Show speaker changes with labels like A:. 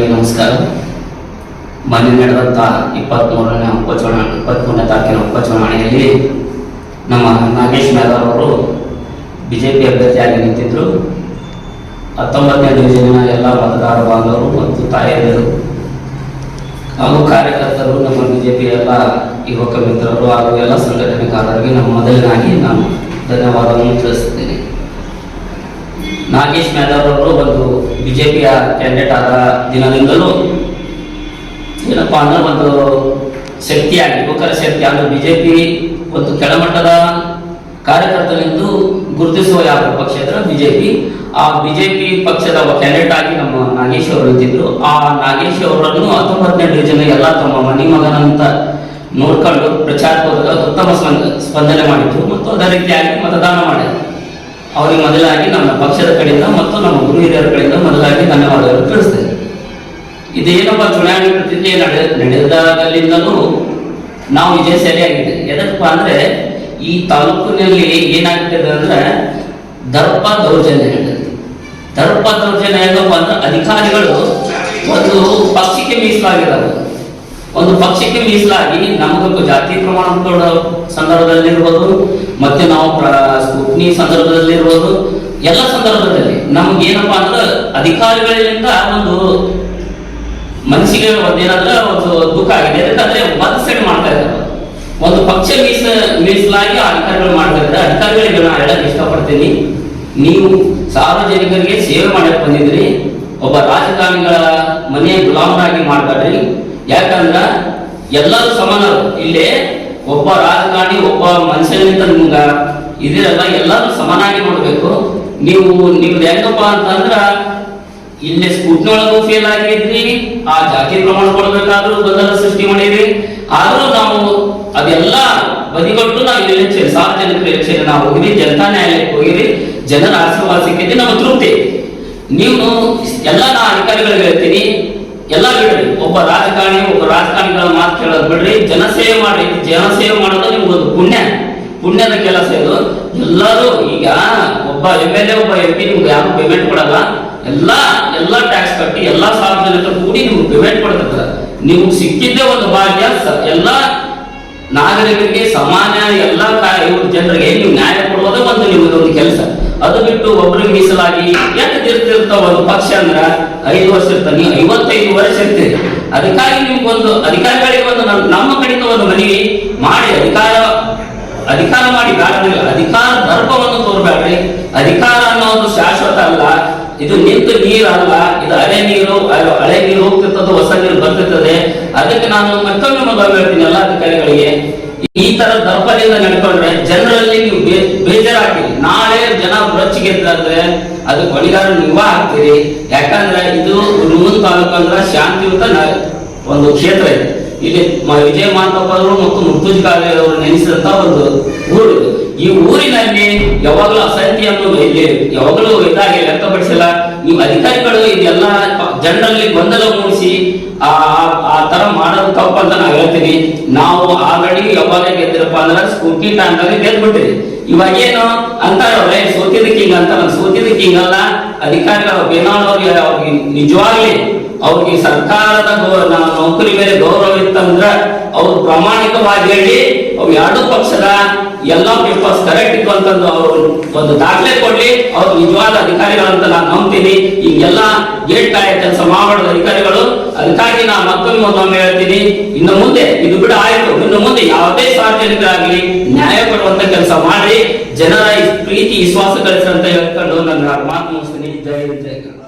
A: ಎಲ್ಲರಿಗೂ ನಮಸ್ಕಾರ. ಮೊನ್ನೆ ನಡೆದಂಥ ಇಪ್ಪತ್ತ್ಮೂರನೇ ಉಪಚುನಾವಣೆ ಇಪ್ಪತ್ತ್ಮೂರನೇ ತಾರೀಕಿನ ಉಪಚುನಾವಣೆಯಲ್ಲಿ ನಮ್ಮ ನಾಗೇಶ್ ಮೇದಾರ್ ಅವರು ಬಿ ಜೆ ಪಿ ಅಭ್ಯರ್ಥಿಯಾಗಿ ನಿಂತಿದ್ದರು ಹತ್ತೊಂಬತ್ತನೇ ದಿನ ಎಲ್ಲ ಮತದಾರ ಬಾಂಧವರು ಮತ್ತು ತಾಯಿಯರು ಹಾಗೂ ಕಾರ್ಯಕರ್ತರು, ನಮ್ಮ ಬಿ ಜೆ ಪಿ ಎಲ್ಲ ಯುವಕ ಮಿತ್ರರು ಹಾಗೂ ಎಲ್ಲ ಸಂಘಟನೆಗಾರರಿಗೆ ನಮ್ಮ ಮೊದಲಿನಾಗಿ ನಾನು ಧನ್ಯವಾದವನ್ನು ತಿಳಿಸುತ್ತೇನೆ. ನಾಗೇಶ್ ಮೇದಾರ್ ಅವರು ಒಂದು ಪಿಯ ಕ್ಯಾಂಡಿಡೇಟ್ ಆದ ದಿನದಿಂದಲೂ ಏನಪ್ಪ ಅಂದ್ರೆ ಒಂದು ಶಕ್ತಿಯಾಗಿ ಯುವಕರ ಶಕ್ತಿ. ಅಂದ್ರೆ ಪಿ ಒಂದು ಕೆಳಮಟ್ಟದ ಕಾರ್ಯಕರ್ತನೆಂದು ಗುರುತಿಸುವ ಯಾವ ಪಕ್ಷ ಅಂದ್ರೆ ಬಿಜೆಪಿ. ಆ ಬಿಜೆಪಿ ಪಕ್ಷದ ಕ್ಯಾಂಡಿಡೇಟ್ ಆಗಿ ನಮ್ಮ ನಾಗೇಶ್ ಅವರು ನಿಂತಿದ್ರು. ಆ ನಾಗೇಶ್ ಅವರನ್ನು ಹತ್ತೊಂಬತ್ತನೇ ಜನ ಎಲ್ಲ ತಮ್ಮ ಮನಿ ಮಗನಂತ ನೋಡ್ಕೊಂಡು ಪ್ರಚಾರಕ್ಕೆ ಹೋದಾಗ ಉತ್ತಮ ಸ್ಪಂದ- ಸ್ಪಂದನೆ ಮಾಡಿದ್ರು. ಮತ್ತು ಅದೇ ರೀತಿಯಾಗಿ ಮತದಾನ ಮಾಡಿದ್ರು. ಅವರಿಗೆ ಮೊದಲಾಗಿ ನಮ್ಮ ಪಕ್ಷದ ಕಡೆಯಿಂದ ಮತ್ತು ನಮ್ಮ ಗುರು ಹಿರಿಯರ ಕಡೆಯಿಂದ ಮೊದಲಾಗಿ ಧನ್ಯವಾದಗಳು ತಿಳಿಸ್ತೇನೆ. ಇದೇನಪ್ಪ ಚುನಾವಣೆ ಪ್ರತಿಜ್ಞೆ ನಡೆ ನಡೆದಾಗಲಿಂದಲೂ ನಾವು ಇದೇ ಸರಿಯಾಗಿದೆ. ಎದಕ್ಕಪ್ಪ ಅಂದ್ರೆ ಈ ತಾಲೂಕಿನಲ್ಲಿ ಏನಾಗ್ತದೆ ಅಂದ್ರೆ ದರ್ಪ ದೌರ್ಜನ್ಯ ನಡೆಯುತ್ತೆ. ದರ್ಪ ದೌರ್ಜನ್ಯ ಏನಪ್ಪ ಅಂದ್ರೆ ಅಧಿಕಾರಿಗಳು ಒಂದು ಪಕ್ಷಕ್ಕೆ ಮೀಸಲಾಗಿರೋದು. ಒಂದು ಪಕ್ಷಕ್ಕೆ ಮೀಸಲಾಗಿ ನಮಗೊಂದು ಜಾತಿ ಪ್ರಮಾಣ ಸಂದರ್ಭದಲ್ಲಿ ಸಂದರ್ಭದಲ್ಲಿರ್ಬೋದು, ಮತ್ತೆ ನಾವು ಸ್ಪುಟ್ನಿ ಸಂದರ್ಭದಲ್ಲಿರ್ಬೋದು, ಎಲ್ಲ ಸಂದರ್ಭದಲ್ಲಿ ನಮ್ಗೆ ಏನಪ್ಪಾ ಅಂದ್ರೆ ಅಧಿಕಾರಿಗಳಿಂದ ಒಂದು ಮನಸ್ಸಿಗೆ ಒಂದೇನಂದ್ರೆ ಒಂದು ದುಃಖ ಆಗಿದೆ. ಯಾಕಂದ್ರೆ ಒಂದು ಸೈಡ್ ಮಾಡ್ತಾ ಇದ್ದಾರೆ. ಒಂದು ಪಕ್ಷ ಮೀಸ, ಮೀಸಲಾಗಿ ಅಧಿಕಾರಿಗಳು ಮಾಡ್ತಾ ಇದ್ದಾರೆ. ಅಧಿಕಾರಿಗಳಿಗೆ ನಾನು ಹೇಳಕ್ ಇಷ್ಟಪಡ್ತೀನಿ. ನೀವು ಸಾರ್ವಜನಿಕರಿಗೆ ಸೇವೆ ಮಾಡಕ್ ಬಂದಿದ್ರಿ ಒಬ್ಬ ರಾಜಕಾರಣಿಗಳ ಮನೆಯ ಗುಲಾಮರಾಗಿ ಮಾಡ್ಬೇಡ್ರಿ. ಯಾಕಂದ್ರ ಎಲ್ಲರೂ ಸಮಾನರು. ಇಲ್ಲೇ ಒಬ್ಬ ರಾಜಕಾರಣಿ, ಒಬ್ಬ ಮನುಷ್ಯನಿಂದ ನಿಮ್ಗ ಇದಿರಲ್ಲ, ಎಲ್ಲರೂ ಸಮಾನಾಗಿ ನೋಡ್ಬೇಕು. ನೀವು, ನಿಮ್ದು ಹೆಂಗಪ್ಪ ಅಂತಂದ್ರ, ಇಲ್ಲಿ ಸ್ಕೂಟ್ನೊಳಗೂ ಫೇಲ್ ಆಗಿದ್ರಿ, ಆ ಜಾತಿ ಪ್ರಮಾಣ ಕೊಡ್ಬೇಕಾದ್ರೂ ಗೊಂದಲ ಸೃಷ್ಟಿ ಮಾಡಿದ್ರಿ. ಆದ್ರೂ ನಾವು ಅದೆಲ್ಲ ಬದಿಗೊಟ್ಟು ನಾವು ಎಲೆಕ್ಷನ್ ಸಾರ್ವಜನಿಕರು ಎಲೆಕ್ಷನ್ ನಾವು ಹೋಗಿರಿ ಜನತಾ ನ್ಯಾಯಾಲಯಕ್ಕೆ ಹೋಗಿರಿ ಜನರ ಆಶೀರ್ವಾದ ಸಿಕ್ಕಿದ್ದೆ ನಮ್ಮ ತೃಪ್ತಿ. ನೀವು, ಎಲ್ಲ ನಾ ಅಧಿಕಾರಿಗಳಿಗೆ ಹೇಳ್ತೀನಿ ಎಲ್ಲ ಬಿಡ್ರಿ ಒಬ್ಬ ರಾಜಕಾರಣಿ, ಒಬ್ಬ ರಾಜಕಾರಣಿಗಳ ಮಾತು ಕೇಳೋದು ಬಿಡ್ರಿ. ಜನಸೇವೆ ಮಾಡ್ರಿ. ಜನಸೇವೆ ಮಾಡೋದು ನಿಮ್ಗೊಂದು ಪುಣ್ಯ. ಪುಣ್ಯದ ಕೆಲಸ ಇದು. ಎಲ್ಲರೂ ಈಗ ಒಬ್ಬ ಎಂ ಎಲ್ ಎ ಒಬ್ಬ ಎಂ ಪಿ ನಿಮ್ಗೆ ಯಾರು ಪೇಮೆಂಟ್ ಕೊಡಲ್ಲ. ಎಲ್ಲ ಎಲ್ಲ ಟ್ಯಾಕ್ಸ್ ಕಟ್ಟಿ, ಎಲ್ಲ ಸಾರ್ವಜನಿಕರು ಕೂಡಿ ನಿಮ್ಗೆ ಪೇಮೆಂಟ್ ಕೊಡ್ತಾರೆ. ನೀವು ಸಿಕ್ಕಿದ್ದೇ ಒಂದು ಭಾಗ್ಯ. ಎಲ್ಲ ನಾಗರಿಕರಿಗೆ ಸಮಾನ ಎಲ್ಲ ಜನರಿಗೆ ನೀವು ನ್ಯಾಯ ಕೊಡುವುದೇ ಒಂದು ನಿಮಗೆ ಒಂದು ಕೆಲಸ. ಅದು ಬಿಟ್ಟು ಒಬ್ಬರಿಗೆ ಮೀಸಲಾಗಿ ಎಷ್ಟು ತಿರ್ತಿರ್ತಾವ ಒಂದು ಪಕ್ಷ ಅಂದ್ರ ಐದು ವರ್ಷ ಇರ್ತಾನೆ. ಐವತ್ತೈದು ಅದಕ್ಕಾಗಿ ನಿಮ್ಗೊಂದು ಅಧಿಕಾರಿಗಳಿಗೆ ಒಂದು ನಮ್ಮ ಕಡೆಯಿಂದ ಒಂದು ಮನವಿ ಮಾಡಿ ಅಧಿಕಾರ ಅಧಿಕಾರ ಮಾಡಿ ಬ್ಯಾಡ್ರಿ ಅಧಿಕಾರ ದರ್ಪವನ್ನು ತೋರ್ಬೇಡ್ರಿ. ಅಧಿಕಾರ ಅನ್ನೋದು ಶಾಶ್ವತ ಅಲ್ಲ. ಇದು ನಿಂತು ನೀರಲ್ಲ. ಇದು ಹಳೆ ನೀರು ಹಳೆ ನೀರು ಹೋಗ್ತಿರ್ತದೆ, ಹೊಸ ನೀರು ಬರ್ತಿರ್ತದೆ. ಅದಕ್ಕೆ ನಾನು ಮತ್ತೊಮ್ಮೆ ಮೊದಲು ಹೇಳ್ತೀನಿ ಎಲ್ಲ ಅಧಿಕಾರಿಗಳಿಗೆ. ಈ ತರ ದರ್ಪದಿಂದ ನಡ್ಕೊಂಡ್ರೆ ಜನರಲ್ಲಿ ನೀವು ಬೇಜಾರಾಗಿ ನಾಳೆ ಜನ ರೊಚ್ಚಿಗೆ ಅಂದ್ರೆ ಅದಕ್ಕೆ ಹೊಣೆಗಾರ ನೀವ ಆಗ್ತೀರಿ. ಯಾಕಂದ್ರೆ ಇದು ಹುಣಮೂನ್ ತಾಲೂಕು ಅಂದ್ರೆ ಶಾಂತಿಯುತ ಒಂದು ಕ್ಷೇತ್ರ ಇದೆ. ಇಲ್ಲಿ ವಿಜಯ ಮಾಂತಪ್ಪ ಮತ್ತು ಮುರ್ತುಜ್ ಕಾಲೆ ಅವರು ನೆನೆಸಿದಂತ ಒಂದು ಊರು ಈ ಊರಿನಲ್ಲಿ ಯಾವಾಗಲೂ ಅಸಂಖ್ಯೆಯನ್ನು ಇಲ್ಲಿ ಯಾವಾಗಲೂ ಇದಾಗಿ ವ್ಯಕ್ತಪಡಿಸಿಲ್ಲ. ನಿಮ್ಮ ಅಧಿಕಾರಿಗಳು ಇದೆಲ್ಲ ಜನರಲ್ಲಿ ಗೊಂದಲ ಮೂಡಿಸಿ ಆ ತರ ಮಾಡೋದು ತಪ್ಪಂತ ನಾವು ಹೇಳ್ತೀನಿ. ನಾವು ಆಲ್ರೆಡಿ ಯಾವಾಗ ಗೆದ್ದಿರಪ್ಪ ಅಂದ್ರೆ ಸ್ಕೂಟಿ ಟೈಮ್ನಲ್ಲಿ ಗೆದ್ಬಿಟ್ಟಿದೆ ಇವಾಗ ಏನು ಅಂತಾರವ್ರೆ, ಸೋತಿದ ಕಿಂಗ್ ಅಂತ ನಾನು ಕಿಂಗ್ ಅಧಿಕಾರಿಗಳು ಬೇನಾಳ್ ಅವ್ರಿಗೆ ನಿಜವಾಗ್ಲಿ ಅವ್ರಿಗೆ ಸರ್ಕಾರದ ನೌಕರಿ ಮೇಲೆ ಗೌರವ ಇತ್ತಂದ್ರ ಅವ್ರು ಪ್ರಾಮಾಣಿಕವಾಗಿ ಹೇಳಿ ಅವ್ರು ಎರಡು ಪಕ್ಷದ ಎಲ್ಲಾ ಪೇಪರ್ಸ್ ಕರೆಕ್ಟ್ ಇತ್ತು ಅಂತಂದು ಅವರು ಒಂದು ದಾಖಲೆ ಕೊಡ್ಲಿ, ಅವ್ರು ನಿಜವಾದ ಅಧಿಕಾರಿಗಳಂತ ನಾನು ನಂಬ್ತೀನಿ. ಕಾಯ ಕೆಲಸ ಮಾಡೋ ಅಧಿಕಾರಿಗಳು. ಅದಕ್ಕಾಗಿ ನಾನು ಮತ್ತೊಮ್ಮೆ ಒಂದೊಮ್ಮೆ ಹೇಳ್ತೀನಿ. ಇನ್ನು ಮುಂದೆ ಇದು ಬಿಡ ಆಯ್ತು. ಇನ್ನು ಮುಂದೆ ಯಾವುದೇ ಸಾರ್ವಜನಿಕರಾಗ್ಲಿ ನ್ಯಾಯ ಕೊಡುವಂತ ಕೆಲಸ ಮಾಡಿ ಜನರ ಪ್ರೀತಿ ವಿಶ್ವಾಸ ಗಳಿಸಿ ಅಂತ ಹೇಳ್ಕೊಂಡು ನನ್ನ ಮಾತು ಮುಗಿಸ್ತೀನಿ. ಜೈ ಹಿಂದ್, ಜೈ ಕರ್ನಾಟಕ.